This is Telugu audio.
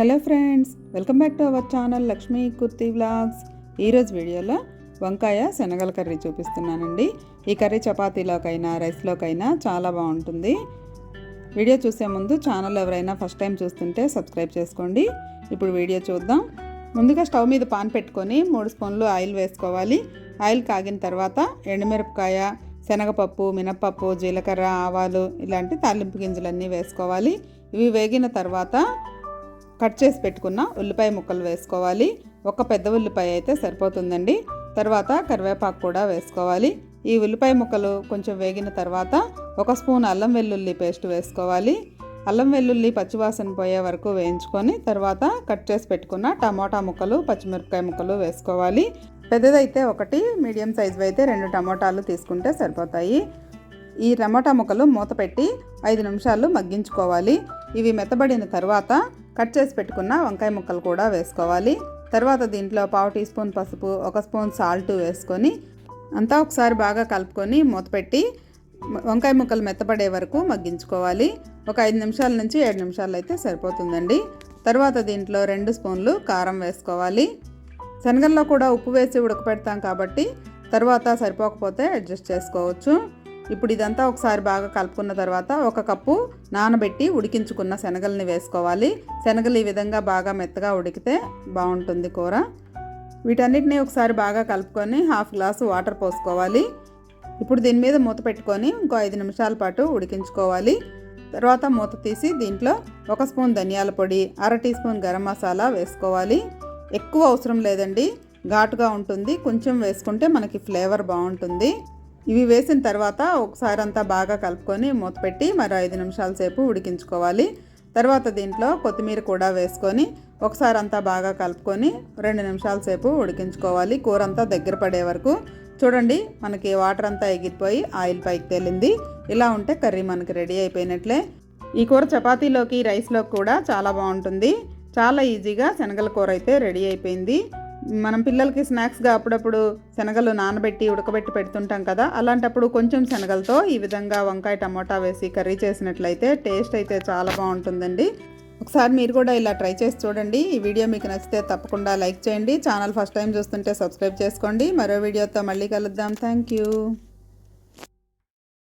Hello friends welcome back to our channel Lakshmi kurti vlogs. ఈరోజు వీడియోలో వంకాయ శనగల కర్రీ చూపిస్తున్నానండి. ఈ కర్రీ చపాతీలోకైనా రైస్లోకైనా చాలా బాగుంటుంది. వీడియో చూసే ముందు ఛానల్ ఎవరైనా ఫస్ట్ టైం చూస్తుంటే సబ్స్క్రైబ్ చేసుకోండి. ఇప్పుడు వీడియో చూద్దాం. ముందుగా స్టవ్ మీద పాన్ పెట్టుకొని మూడు స్పూన్లు ఆయిల్ వేసుకోవాలి. ఆయిల్ కాగిన తర్వాత ఎండుమిరపకాయ శనగపప్పు మినప్పప్పు జీలకర్ర ఆవాలు ఇలాంటి తాలింపు గింజలన్నీ వేసుకోవాలి. ఇవి వేగిన తర్వాత కట్ చేసి పెట్టుకున్న ఉల్లిపాయ ముక్కలు వేసుకోవాలి. ఒక పెద్ద ఉల్లిపాయ అయితే సరిపోతుందండి. తర్వాత కరివేపాకు కూడా వేసుకోవాలి. ఈ ఉల్లిపాయ ముక్కలు కొంచెం వేగిన తర్వాత ఒక స్పూన్ అల్లం వెల్లుల్లి పేస్ట్ వేసుకోవాలి. అల్లం వెల్లుల్లి పచ్చివాసన పోయే వరకు వేయించుకొని తర్వాత కట్ చేసి పెట్టుకున్న టమోటా ముక్కలు పచ్చిమిరపకాయ ముక్కలు వేసుకోవాలి. పెద్దదైతే ఒకటి మీడియం సైజు అయితే రెండు టమోటాలు తీసుకుంటే సరిపోతాయి. ఈ టమోటా ముక్కలు మూత పెట్టి ఐదు నిమిషాలు మగ్గించుకోవాలి. ఇవి మెత్తబడిన తర్వాత కట్ చేసి పెట్టుకున్న వంకాయ ముక్కలు కూడా వేసుకోవాలి. తర్వాత దీంట్లో పావు టీ స్పూన్ పసుపు ఒక స్పూన్ సాల్ట్ వేసుకొని అంతా ఒకసారి బాగా కలుపుకొని మూతపెట్టి వంకాయ ముక్కలు మెత్తపడే వరకు మగ్గించుకోవాలి. ఒక ఐదు నిమిషాల నుంచి ఏడు నిమిషాలు అయితే సరిపోతుందండి. తర్వాత దీంట్లో రెండు స్పూన్లు కారం వేసుకోవాలి. శనగల్లో కూడా ఉప్పు వేసి ఉడకపెడతాం కాబట్టి తర్వాత సరిపోకపోతే అడ్జస్ట్ చేసుకోవచ్చు. ఇప్పుడు ఇదంతా ఒకసారి బాగా కలుపుకున్న తర్వాత ఒక కప్పు నానబెట్టి ఉడికించుకున్న శనగల్ని వేసుకోవాలి. శనగలు ఈ విధంగా బాగా మెత్తగా ఉడికితే బాగుంటుంది కూర. వీటన్నిటిని ఒకసారి బాగా కలుపుకొని హాఫ్ గ్లాసు వాటర్ పోసుకోవాలి. ఇప్పుడు దీని మీద మూత పెట్టుకొని ఇంకో ఐదు నిమిషాల పాటు ఉడికించుకోవాలి. తర్వాత మూత తీసి దీంట్లో ఒక స్పూన్ ధనియాల పొడి అర టీ స్పూన్ గరం మసాలా వేసుకోవాలి. ఎక్కువ అవసరం లేదండి. ఘాటుగా ఉంటుంది. కొంచెం వేసుకుంటే మనకి ఫ్లేవర్ బాగుంటుంది. ఇవి వేసిన తర్వాత ఒకసారి అంతా బాగా కలుపుకొని మూత పెట్టి మరో ఐదు నిమిషాల సేపు ఉడికించుకోవాలి. తర్వాత దీంట్లో కొత్తిమీర కూడా వేసుకొని ఒకసారి అంతా బాగా కలుపుకొని రెండు నిమిషాల సేపు ఉడికించుకోవాలి. కూర అంతా దగ్గర పడే వరకు. చూడండి మనకి వాటర్ అంతా ఎగిరిపోయి ఆయిల్ పైకి తేలింది. ఇలా ఉంటే కర్రీ మనకి రెడీ అయిపోయినట్లే. ఈ కూర చపాతీలోకి రైస్లోకి కూడా చాలా బాగుంటుంది. చాలా ఈజీగా శనగల కూర అయితే రెడీ అయిపోయింది. మనం పిల్లలకి స్నాక్స్గా అప్పుడప్పుడు శనగలు నానబెట్టి ఉడకబెట్టి పెడుతుంటాం కదా అలాంటప్పుడు కొంచెం శనగలతో ఈ విధంగా వంకాయ టమోటా వేసి కర్రీ చేసినట్లయితే టేస్ట్ అయితే చాలా బాగుంటుందండి. ఒకసారి మీరు కూడా ఇలా ట్రై చేసి చూడండి. ఈ వీడియో మీకు నచ్చితే తప్పకుండా లైక్ చేయండి. ఛానల్ ఫస్ట్ టైం చూస్తుంటే సబ్స్క్రైబ్ చేసుకోండి. మరో వీడియోతో మళ్ళీ కలుద్దాం. Thank you.